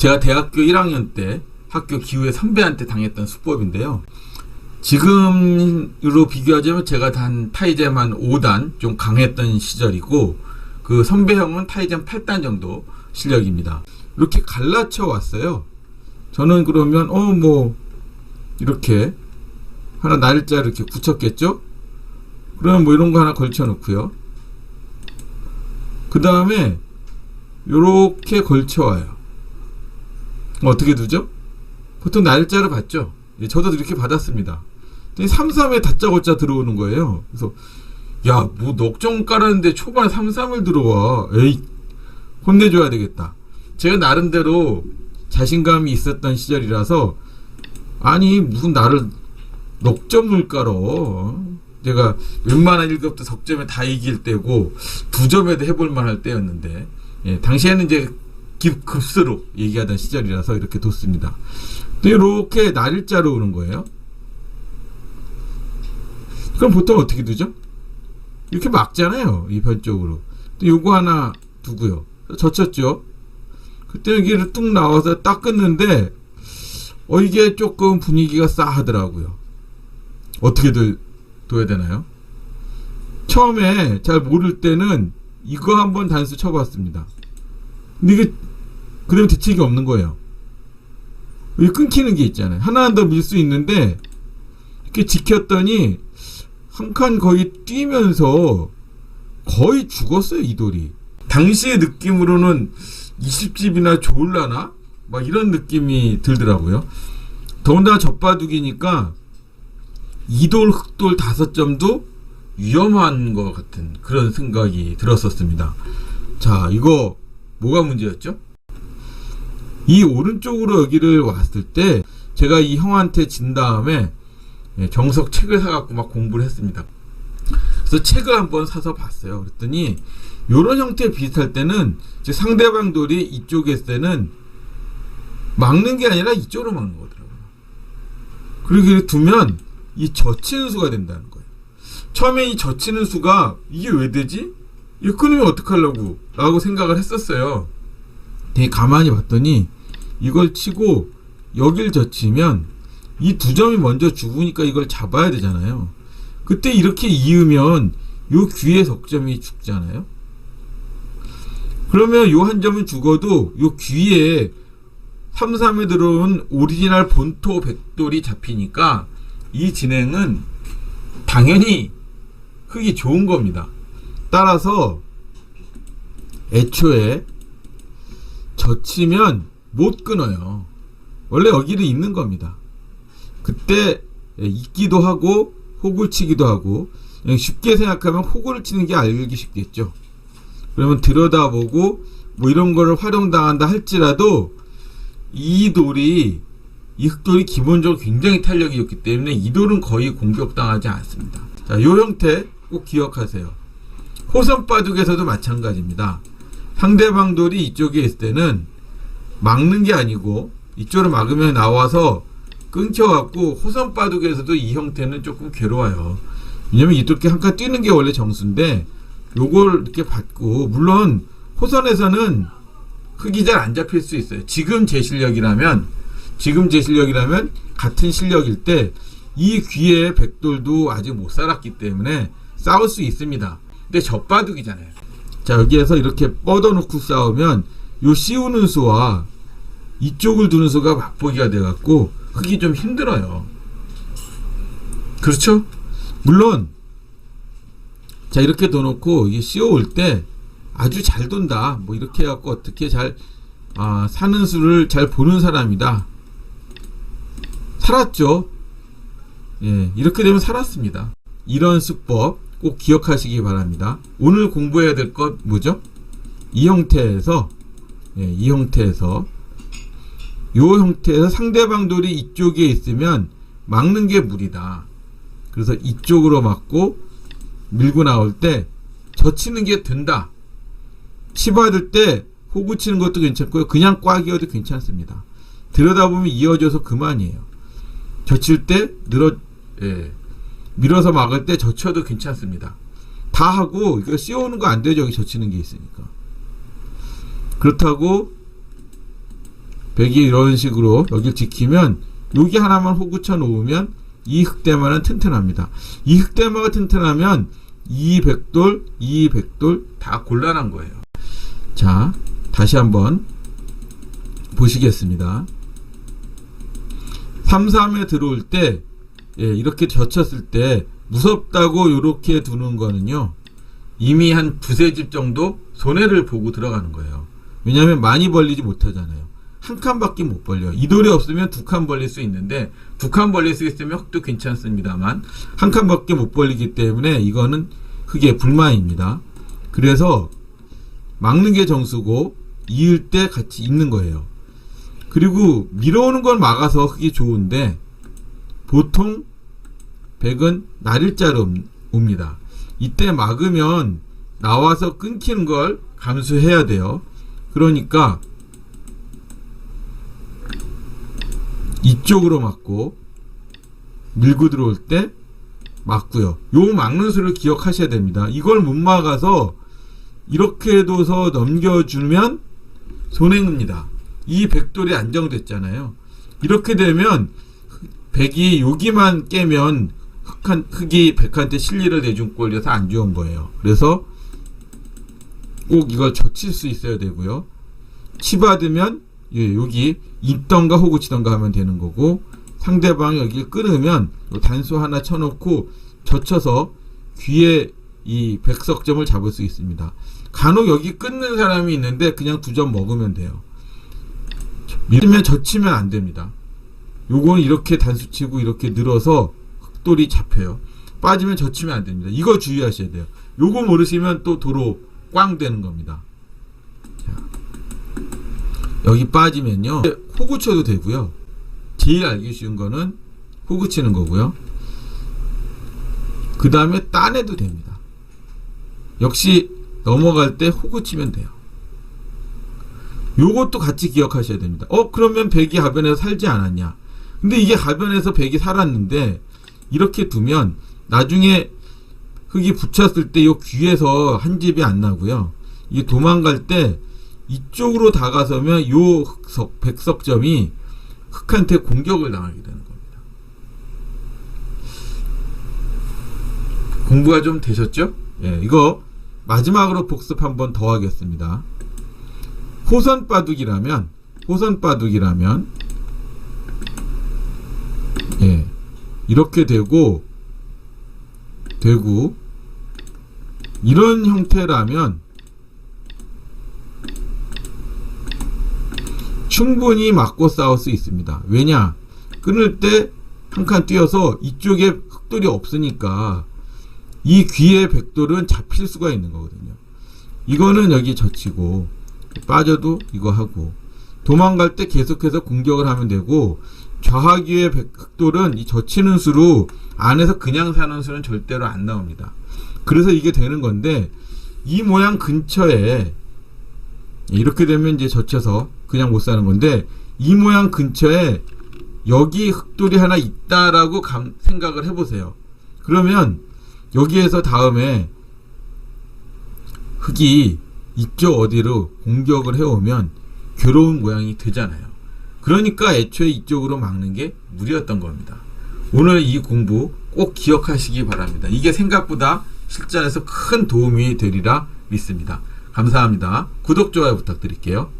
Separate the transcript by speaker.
Speaker 1: 제가 대학교 1학년 때 학교 기후에 선배한테 당했던 수법인데요. 지금으로 비교하자면 제가 단 타이젠 한 5단 좀 강했던 시절이고 그 선배 형은 타이젠 8단 정도 실력입니다. 이렇게 갈라쳐 왔어요. 저는 그러면 어 뭐 이렇게 하나 날짜 이렇게 붙였겠죠? 그러면 뭐 이런 거 하나 걸쳐 놓고요. 그 다음에 요렇게 걸쳐 와요. 어떻게 두죠? 보통 날짜를 받죠. 예, 저도 이렇게 받았습니다. 3, 3에 다짜고짜 들어오는 거예요. 그래서 야, 뭐 넉정 깔았는데 초반에 3, 3을 들어와. 에이, 혼내줘야 되겠다. 제가 나름대로 자신감이 있었던 시절이라서 아니 무슨 나를 넉점을 깔어. 제가 웬만한 1급도 석점에 다 이길 때고 두 점에도 해볼 만할 때였는데 예, 당시에는 이제 급- 급수로 얘기하던 시절이라서 이렇게 뒀습니다. 또 이렇게 날짜로 오는 거예요. 그럼 보통 어떻게 두죠? 이렇게 막잖아요. 이 변쪽으로. 또 요거 하나 두고요. 젖혔죠. 그때 여기를 뚝 나와서 딱 끊는데 어 이게 조금 분위기가 싸하더라고요. 어떻게 둬, 둬야 되나요? 처음에 잘 모를 때는 이거 한번 단수 쳐봤습니다. 근데 이게 그러면 대책이 없는 거예요. 이 끊기는 게 있잖아요. 하나 더 밀 수 있는데 이렇게 지켰더니 한 칸 거의 뛰면서 거의 죽었어요 이 돌이. 당시의 느낌으로는 20집이나 좋을라나? 막 이런 느낌이 들더라고요. 더군다나 젖바둑이니까 이돌 흑돌 다섯 점도 위험한 것 같은 그런 생각이 들었었습니다. 자, 이거 뭐가 문제였죠? 이 오른쪽으로 여기를 왔을 때 제가 이 형한테 진 다음에 예, 정석 책을 사갖고 막 공부를 했습니다. 그래서 책을 한번 사서 봤어요. 그랬더니 이런 형태 비슷할 때는 상대방 돌이 이쪽에 있을 때는 막는 게 아니라 이쪽으로 막는 거더라고요. 그리고 두면 이 젖히는 수가 된다는 거예요. 처음에 이 젖히는 수가 이게 왜 되지? 이거 끊으면 어떡하려고? 라고 생각을 했었어요. 되게 가만히 봤더니 이걸 치고 여길 젖히면 이 두 점이 먼저 죽으니까 이걸 잡아야 되잖아요. 그때 이렇게 이으면 요 귀의 석점이 죽잖아요. 그러면 요 한 점은 죽어도 요 귀에 3, 3에 들어온 오리지널 본토 백돌이 잡히니까 이 진행은 당연히 흙이 좋은 겁니다. 따라서 애초에 젖히면 못 끊어요. 원래 여기를 있는 겁니다. 그때 있기도 하고 호구를 치기도 하고 쉽게 생각하면 호구를 치는 게 알기 쉽겠죠. 그러면 들여다보고 뭐 이런 거를 활용당한다 할지라도 이 돌이 이 흑돌이 기본적으로 굉장히 탄력이 좋기 때문에 이 돌은 거의 공격당하지 않습니다. 자, 요 형태 꼭 기억하세요. 호선 바둑에서도 마찬가지입니다. 상대방 돌이 이쪽에 있을 때는 막는 게 아니고 이쪽으로 막으면 나와서 끊겨갖고 호선 바둑에서도 이 형태는 조금 괴로워요. 왜냐면 이렇게 한 칸 뛰는 게 원래 정수인데 요걸 이렇게 받고 물론 호선에서는 흙이 잘 안 잡힐 수 있어요. 지금 제 실력이라면 지금 제 실력이라면 같은 실력일 때 이 귀에 백돌도 아직 못 살았기 때문에 싸울 수 있습니다. 근데 젖바둑이잖아요. 자 여기에서 이렇게 뻗어놓고 싸우면 요 씌우는 수와 이쪽을 두는 수가 맛보기가 돼갖고 흙이 좀 힘들어요. 그렇죠? 물론 자 이렇게 둬놓고 이게 씌워올 때 아주 잘 돈다. 뭐 이렇게 해갖고 어떻게 잘 아, 사는 수를 잘 보는 사람이다. 살았죠. 예, 이렇게 되면 살았습니다. 이런 수법 꼭 기억하시기 바랍니다. 오늘 공부해야 될 것 뭐죠? 이 형태에서 예, 이 형태에서 요 형태에서 상대방 돌이 이쪽에 있으면 막는 게 무리다. 그래서 이쪽으로 막고 밀고 나올 때 젖히는 게 된다. 치받을 때 호구 치는 것도 괜찮고요. 그냥 꽉이어도 괜찮습니다. 들여다보면 이어져서 그만이에요. 젖힐 때 늘어 예. 밀어서 막을 때 젖혀도 괜찮습니다. 다 하고 이거 씌워오는 거 안 되죠. 여기 젖히는 게 있으니까. 그렇다고 백이 이런 식으로 여기를 지키면 여기 하나만 호구 쳐 놓으면 이 흑대마는 튼튼합니다. 이 흑대마가 튼튼하면 이 백돌, 이 백돌 다 곤란한 거예요. 자, 다시 한번 보시겠습니다. 3, 3에 들어올 때 예, 이렇게 젖혔을 때 무섭다고 이렇게 두는 거는요. 이미 한 두세 집 정도 손해를 보고 들어가는 거예요. 왜냐하면 많이 벌리지 못하잖아요. 한 칸밖에 못 벌려요. 이 돌이 없으면 두 칸 벌릴 수 있는데 두 칸 벌릴 수 있으면 흙도 괜찮습니다만 한 칸밖에 못 벌리기 때문에 이거는 흙의 불만입니다. 그래서 막는 게 정수고 이을 때 같이 있는 거예요. 그리고 밀어오는 걸 막아서 흙이 좋은데 보통 백은 날일자로 옵니다. 이때 막으면 나와서 끊기는 걸 감수해야 돼요. 그러니까 이쪽으로 막고 밀고 들어올 때 막고요. 요 막는 수를 기억하셔야 됩니다. 이걸 못 막아서 이렇게 둬서 넘겨주면 손해입니다. 이 백돌이 안정됐잖아요. 이렇게 되면 백이 여기만 깨면 흑한, 흑이 백한테 실리를 내준 꼴이어서 안 좋은 거예요. 그래서 꼭 이걸 젖힐 수 있어야 되고요. 치받으면 예, 여기 있던가 호구 치던가 하면 되는 거고 상대방이 여기 끊으면 요 단수 하나 쳐놓고 젖혀서 귀에 이 백석점을 잡을 수 있습니다. 간혹 여기 끊는 사람이 있는데 그냥 두 점 먹으면 돼요. 밀면 젖히면 안 됩니다. 요거는 이렇게 단수 치고 이렇게 늘어서 흑돌이 잡혀요. 빠지면 젖히면 안 됩니다. 이거 주의하셔야 돼요. 요거 모르시면 또 도로 꽝 되는 겁니다. 자, 여기 빠지면요. 호구 쳐도 되고요. 제일 알기 쉬운 거는 호구 치는 거고요. 그 다음에 따내도 됩니다. 역시 넘어갈 때 호구 치면 돼요. 요것도 같이 기억하셔야 됩니다. 어, 그러면 백이 하변에서 살지 않았냐? 근데 이게 하변에서 백이 살았는데 이렇게 두면 나중에 흙이 붙였을 때요 귀에서 한 집이 안 나고요. 이게 도망갈 때 이쪽으로 다가서면 요 흑석 백석점이 흑한테 공격을 당하게 되는 겁니다. 공부가 좀 되셨죠? 예, 이거 마지막으로 복습 한번 더 하겠습니다. 호선 바둑이라면 호선 바둑이라면 예. 이렇게 되고 되고 이런 형태라면 충분히 맞고 싸울 수 있습니다. 왜냐? 끊을 때 한 칸 뛰어서 이쪽에 흑돌이 없으니까 이 귀의 백돌은 잡힐 수가 있는 거거든요. 이거는 여기 젖히고 빠져도 이거 하고 도망갈 때 계속해서 공격을 하면 되고 좌하귀의 백- 흑돌은 이 젖히는 수로 안에서 그냥 사는 수는 절대로 안 나옵니다. 그래서 이게 되는 건데 이 모양 근처에 이렇게 되면 이제 젖혀서 그냥 못 사는 건데 이 모양 근처에 여기 흑돌이 하나 있다라고 감- 생각을 해보세요. 그러면 여기에서 다음에 흑이 이쪽 어디로 공격을 해오면 괴로운 모양이 되잖아요. 그러니까 애초에 이쪽으로 막는 게 무리였던 겁니다. 오늘 이 공부 꼭 기억하시기 바랍니다. 이게 생각보다 실전에서 큰 도움이 되리라 믿습니다. 감사합니다. 구독, 좋아요 부탁드릴게요.